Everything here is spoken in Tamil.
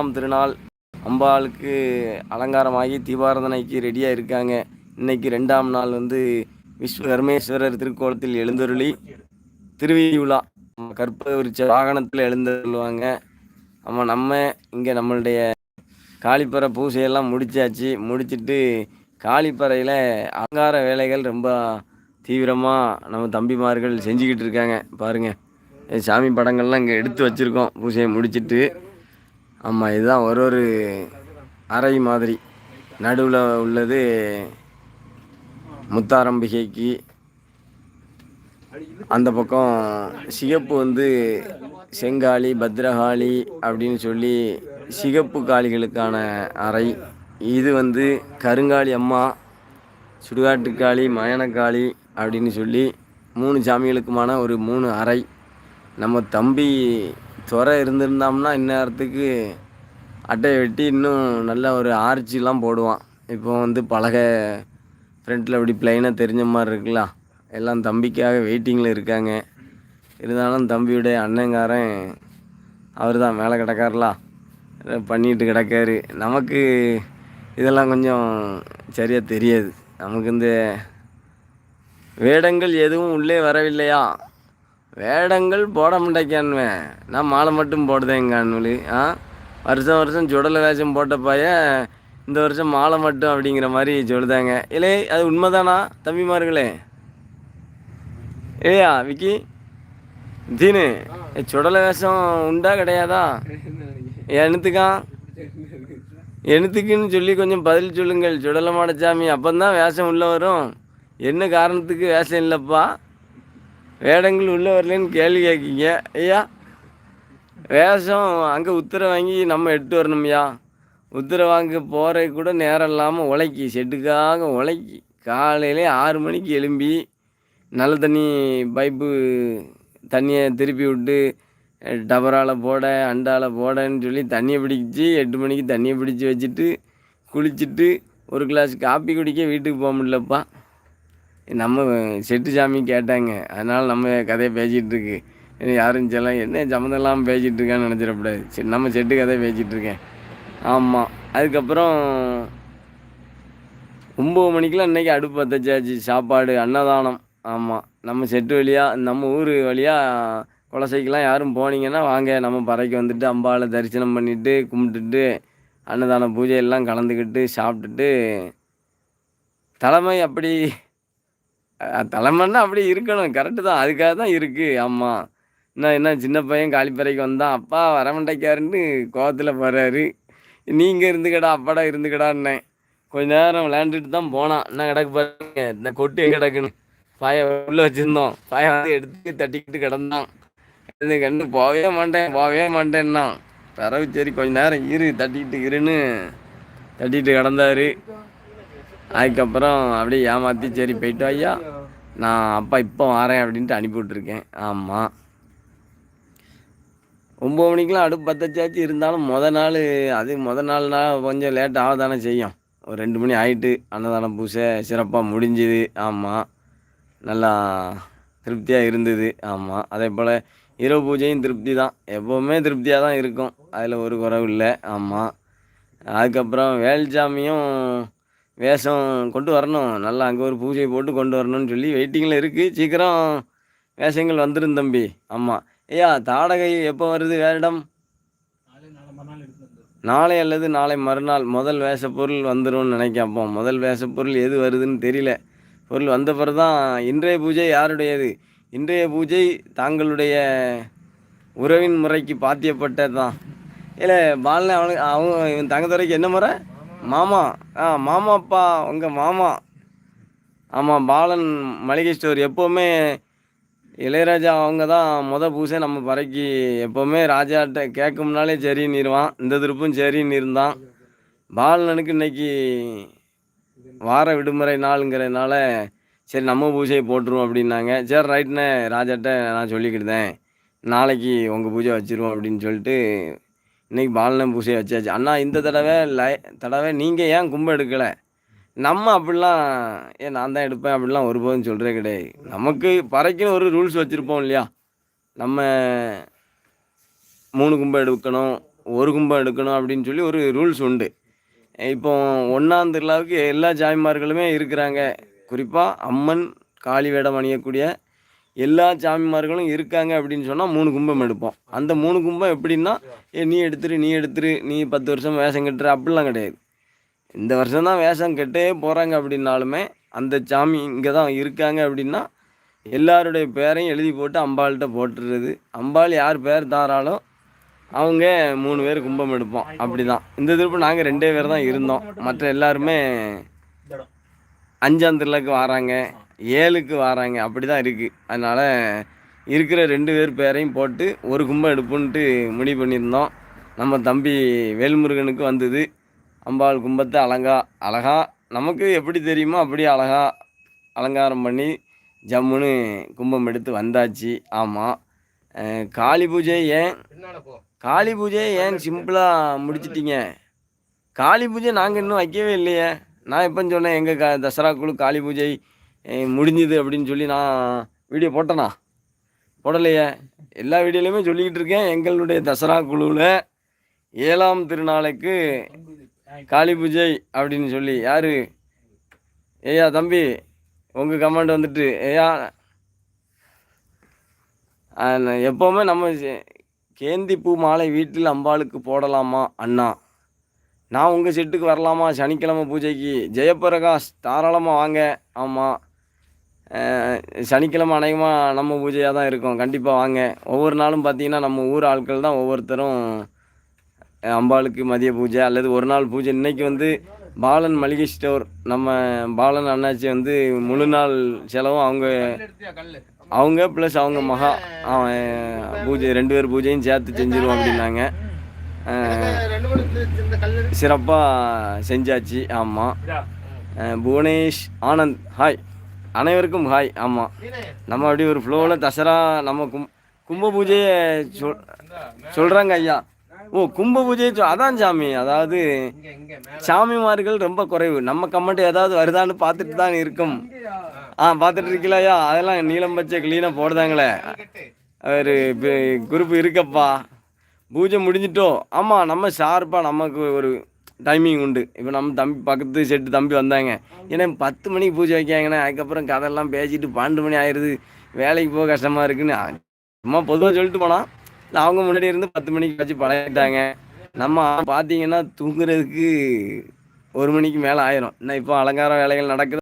ஆம் திருநாள் அம்பாளுக்கு அலங்காரமாகி தீபாரதனைக்கு ரெடியாக இருக்காங்க. இன்னைக்கு ரெண்டாம் நாள் வந்து விஸ்வகர்மேஸ்வரர் திருக்கோலத்தில் எழுந்தருளி திருவிழா கற்ப விருட்ச வாகனத்தில் எழுந்தருள்வாங்க. ஆமாம் நம்ம இங்கே நம்மளுடைய காளிப்பறை பூசையெல்லாம் முடிச்சாச்சு. முடிச்சிட்டு காளிப்பறையில் அலங்கார வேலைகள் ரொம்ப தீவிரமாக நம்ம தம்பிமார்கள் செஞ்சுக்கிட்டு இருக்காங்க. பாருங்கள் சாமி படங்கள்லாம் இங்கே எடுத்து வச்சுருக்கோம். பூசையை முடிச்சிட்டு. ஆமாம் இதுதான் ஒரு ஒரு அறை மாதிரி. நடுவில் உள்ளது முத்தாரம்பிகைக்கு. அந்த பக்கம் சிகப்பு வந்து செங்காளி பத்ரகாளி அப்படின்னு சொல்லி சிகப்பு காளிகளுக்கான அறை. இது வந்து கருங்காளி அம்மா சுடுகாட்டுக்காளி மயனக்காளி அப்படின்னு சொல்லி மூணு சாமிகளுக்குமான ஒரு மூணு அறை. நம்ம தம்பி துறை இருந்திருந்தோம்னா இந்நேரத்துக்கு அட்டையை வெட்டி இன்னும் நல்ல ஒரு ஆர்ச்சிலாம் போடுவான். இப்போ வந்து பலகை ஃப்ரண்ட்டில் இப்படி ப்ளைனாக தெரிஞ்ச மாதிரி இருக்குல்ல. எல்லாம் தம்பிக்காக வெயிட்டிங்கில் இருக்காங்க. இருந்தாலும் தம்பியுடைய அண்ணங்காரன் அவர் தான் மேலே கிடக்காருலா. பண்ணிட்டு கிடக்காரு. நமக்கு இதெல்லாம் கொஞ்சம் சரியாக தெரியாது. நமக்கு இந்த வேடங்கள் எதுவும் உள்ளே வரவில்லையா? வேடங்கள் போட மாட்டேக்கான்வேன் நான் மாலை மட்டும் போடுதேங்கான்வலி ஆ? வருஷம் வருஷம் சுடலை வேஷம் போட்ட இந்த வருஷம் மாலை மட்டும் அப்படிங்கிற மாதிரி சொல்லுதாங்க. இல்லை அது உண்மைதானா தம்பிமார்களே? ஏயா விக்கி? தீனு சுடல சுடலை வேஷம் உண்டா கிடையாதா? என்னத்துக்கான் எனத்துக்குன்னு சொல்லி கொஞ்சம் பதில் சொல்லுங்கள். சுடலை மாடச்சாமி தான் வேஷம் உள்ளே வரும். என்ன காரணத்துக்கு வேஷம் இல்லைப்பா? வேடங்கள் உள்ளே வரலன்னு கேள்வி கேட்கீங்க. ஐயா வேஷம் அங்கே உத்தரவு வாங்கி நம்ம எடுத்து வரணும்யா? உத்தரவு வாங்க போகிறதுக்கு கூட நேரம் இல்லாமல் உழைக்கி ஷெட்டுக்காக உழைக்கி காலையிலே ஆறு மணிக்கு எழும்பி நல்ல தண்ணி பைப்பு தண்ணியை திருப்பி விட்டு டபரால் போட அண்டால் போடன்னு சொல்லி தண்ணியை பிடிச்சி எட்டு மணிக்கு தண்ணியை பிடிச்சி வச்சுட்டு குளிச்சுட்டு ஒரு கிளாஸ் காப்பி குடிக்க வீட்டுக்கு போக முடியலப்பா. நம்ம செட்டு சாமி கேட்டாங்க. அதனால் நம்ம கதையை பேசிகிட்டு இருக்கு. யாரும் செல்லாம் என்ன சம்மந்தம் இல்லாமல் பேசிகிட்டு இருக்கான்னு நினச்சிடக்கூடாது. சரி நம்ம செட்டு கதையை பேசிகிட்டு இருக்கேன். ஆமாம் அதுக்கப்புறம் ஒம்பது மணிக்கெலாம் இன்றைக்கி அடுப்பு பற்றச்சாச்சு சாப்பாடு அன்னதானம். ஆமாம் நம்ம செட்டு வழியாக நம்ம ஊர் வழியாக குலசைக்கெலாம் யாரும் போனீங்கன்னா வாங்க. நம்ம பறைக்கு வந்துட்டு அம்பாவை தரிசனம் பண்ணிவிட்டு கும்பிட்டுட்டு அன்னதான பூஜை எல்லாம் கலந்துக்கிட்டு சாப்பிட்டுட்டு தலைமை அப்படி தலைமைன்னா அப்படி இருக்கணும். கரெக்டு தான். அதுக்காக தான் இருக்குது ஆமாம் என்ன என்ன சின்ன பையன் காலிப்பறைக்கு வந்தான். அப்பா வரமண்டைக்காருன்னு கோவத்தில் போகிறாரு நீங்கள் இருந்துக்கடா அப்பாடா இருந்துக்கடான்னேன். கொஞ்ச நேரம் விளையாண்டுட்டு தான் போனான். என்ன கிடக்கு பாருங்க. இந்த கொட்டு கிடக்குன்னு. பாய உள்ளே வச்சுருந்தோம். பாய வந்து எடுத்து தட்டிக்கிட்டு கிடந்தான். இது கண்டு போகவே மாட்டேன் போகவே மாட்டேன்னா பிறகு சரி கொஞ்ச நேரம் இரு தட்டிக்கிட்டு இருன்னு தட்டிட்டு கிடந்தாரு. அதுக்கப்புறம் அப்படியே ஏமாற்றி சரி போயிட்டு ஐயா நான் அப்பா இப்போ வரேன் அப்படின்ட்டு அனுப்பிவிட்ருக்கேன் ஆமாம் ஒம்பது மணிக்கெலாம் அடுப்பு பற்றச்சாச்சு இருந்தாலும் மொதல் நாள் அது முத நாள்னா கொஞ்சம் லேட் ஆக தானே செய்யும். ஒரு ரெண்டு மணி ஆகிட்டு அன்னதானம் பூசை சிறப்பாக முடிஞ்சுது. ஆமாம் நல்லா திருப்தியாக இருந்தது. ஆமாம் அதே போல் இரவு பூஜையும் திருப்தி தான். எப்போவுமே திருப்தியாக தான் இருக்கும். அதில் ஒரு குறவு இல்லை. ஆமாம் அதுக்கப்புறம் வேல்சாமியும் வேஷம் கொண்டு வரணும். நல்லா அங்கே ஒரு பூஜை போட்டு கொண்டு வரணும்னு சொல்லி வெயிட்டிங்கில் இருக்குது சீக்கிரம் வேஷங்கள் வந்துடும் தம்பி. ஆமாம் ஐயா தாடகை எப்போ வருது? வேடம் நாளை அல்லது நாளை மறுநாள். முதல் வேஷப்பொருள் வந்துடும் வந்துரும்னு முதல் வேஷப்பொருள் எது வருதுன்னு தெரியல. பொருள் வந்த பிறகு தான் இன்றைய பூஜை யாருடையது? இன்றைய பூஜை தாங்களுடைய உறவின் முறைக்கு பாத்தியப்பட்டது தான் இல்லை பாலனை அவனுக்கு அவங்க இவன் தங்கத்துறைக்கு என்ன முறை? மாமா. ஆ மாமாப்பா உங்கள் மாமா. ஆமாம் பாலன் மளிகை ஸ்டோர் எப்போவுமே இளையராஜா அவங்க தான் முத பூசை நம்ம பறைக்கு எப்போவுமே ராஜாட்ட கேட்கும்னாலே சரின்னிருவான் இந்த திருப்பும் சரின்னு இருந்தான். பாலனுக்கு இன்னைக்கு வார விடுமுறை நாளுங்கிறதுனால சரி நம்ம பூஜையை போட்டுருவோம் அப்படின்னாங்க. சரி ரைட்ண்ணே ராஜாட்ட நான் சொல்லிக்கிட்டேன். நாளைக்கு உங்கள் பூஜை வச்சிருவோம் அப்படின்னு சொல்லிட்டு இன்றைக்கி பாலனம் பூஜையை வச்சாச்சு. அண்ணா இந்த தடவை லை தடவை நீங்கள் ஏன் கும்பம் எடுக்கலை? நம்ம அப்படிலாம் ஏன் நான் தான் எடுப்பேன் அப்படிலாம் ஒருபோதும் சொல்கிறே கிடையாது. நமக்கு பறைக்குன்னு ஒரு ரூல்ஸ் வச்சுருப்போம் இல்லையா? நம்ம மூணு கும்பம் எடுக்கணும் ஒரு கும்பம் எடுக்கணும் அப்படின்னு சொல்லி ஒரு ரூல்ஸ் உண்டு. இப்போ ஒன்றாம் திருவிழாவுக்கு எல்லா சாமிமார்களுமே இருக்கிறாங்க. குறிப்பாக அம்மன் காளி வேடம் அணியக்கூடிய எல்லா சாமிமார்களும் இருக்காங்க அப்படின்னு சொன்னால் மூணு கும்பம் எடுப்போம். அந்த மூணு கும்பம் எப்படின்னா ஏ நீ எடுத்துரு நீ எடுத்துரு நீ பத்து வருஷம் வேஷம் கட்டுற. அப்படிலாம் கிடையாது. இந்த வருஷம் தான் வேஷம் கட்டே போகிறாங்க அப்படின்னாலுமே அந்த சாமி இங்கே தான் இருக்காங்க அப்படின்னா எல்லாருடைய பேரையும் எழுதி போட்டு அம்பாள்கிட்ட போட்டுடுறது அம்பாள் யார் பேர் தாராளோ அவங்க மூணு பேர் கும்பம் எடுப்போம். அப்படி தான் இந்த திருப்பு நாங்கள் ரெண்டே பேர் தான் இருந்தோம். மற்ற எல்லாருமே அஞ்சாம் திருவிழாக்கு வராங்க. ஏழுக்கு வராங்க. அப்படி தான் இருக்குது அதனால் இருக்கிற ரெண்டு பேர் பேரையும் போட்டு ஒரு கும்பம் எடுப்புன்ட்டு முடிவு பண்ணியிருந்தோம். நம்ம தம்பி வேல்முருகனுக்கு வந்தது. அம்பாள் கும்பத்தை அலங்கா அழகா நமக்கு எப்படி தெரியுமோ அப்படியே அழகா அலங்காரம் பண்ணி ஜம்முன்னு கும்பம் எடுத்து வந்தாச்சு. ஆமாம் காளி பூஜை ஏன்? காளி பூஜையை ஏன் சிம்பிளாக முடிச்சிட்டீங்க? காளி பூஜை நாங்கள் இன்னும் வைக்கவே இல்லையே. நான் எப்போ சொன்னேன் எங்கள் க தசராக்குழு காளி பூஜை முடிஞ்சுது அப்படின்னு சொல்லி நான் வீடியோ போட்டேனா? போடலையே. எல்லா வீடியோலையுமே சொல்லிக்கிட்டு இருக்கேன். எங்களுடைய தசரா குழுவில் ஏழாம் திருநாளைக்கு காளி பூஜை அப்படின்னு சொல்லி. யார்? ஏய்யா தம்பி உங்கள் கமெண்ட் வந்துட்டு ஏயா எப்போவுமே நம்ம கேந்திப்பூ கேந்தி பூ மாலை வீட்டில் அம்பாளுக்கு போடலாமா அண்ணா? நான் உங்கள் செட்டுக்கு வரலாமா? சனிக்கிழமை பூஜைக்கு. ஜெயபிரகாஷ் தாராளமாக வாங்க. ஆமாம் சனிக்கிழமை அநேகமாக நம்ம பூஜையாக தான் இருக்கும். கண்டிப்பாக வாங்க. ஒவ்வொரு நாளும் பார்த்தீங்கன்னா நம்ம ஊர் ஆட்கள் தான் ஒவ்வொருத்தரும் அம்பாளுக்கு மதிய பூஜை அல்லது ஒரு நாள் பூஜை. இன்றைக்கி வந்து பாலன் மளிகை ஸ்டோர். நம்ம பாலன் அண்ணாச்சி வந்து முழு நாள் செலவும் அவங்க அவங்க ப்ளஸ் அவங்க மகா அவன் பூஜை ரெண்டு பேர் பூஜையும் சேர்த்து செஞ்சிருவோம் அப்படின்னாங்க. சிறப்பாக செஞ்சாச்சு. ஆமாம் புவனேஷ் ஆனந்த் ஹாய் அனைவருக்கும் ஹாய் ஆமாம் நம்ம அப்படி ஒரு ஃப்ளோவில் தசரா நம்ம கும் கும்ப பூஜையை சொல் சொல்கிறாங்க ஐயா. ஓ கும்ப பூஜையை சொ- அதான் சாமி. அதாவது சாமிமார்கள் ரொம்ப குறைவு. நம்ம கமெண்ட் ஏதாவது வருதான்னு பார்த்துட்டு தான் இருக்கும். ஆ பார்த்துட்டு இருக்கலையா அதெல்லாம் நீளம் பச்சை க்ளீனாக போடுதாங்களே. ஒரு குரூப் இருக்கப்பா. பூஜை முடிஞ்சிட்டோம். ஆமாம் நம்ம ஷார்ப்பாக நமக்கு ஒரு டைமிங் உண்டு. இப்போ நம்ம தம்பி பக்கத்து செட்டு தம்பி வந்தாங்க. ஏன்னா பத்து மணிக்கு பூஜை வைக்காங்கண்ணே அதுக்கப்புறம் கதையெல்லாம் பேசிட்டு பன்னெண்டு மணி ஆயிடுது வேலைக்கு போக கஷ்டமாக இருக்குன்னு சும்மா பொதுவாக சொல்லிட்டு போனால் இல்லை அவங்க முன்னாடி இருந்து பத்து மணிக்கு வச்சு பழகிட்டாங்க. நம்ம பார்த்தீங்கன்னா தூங்குறதுக்கு ஒரு மணிக்கு மேலே ஆயிரும். இன்னும் இப்போ அலங்கார வேலைகள் நடக்குது.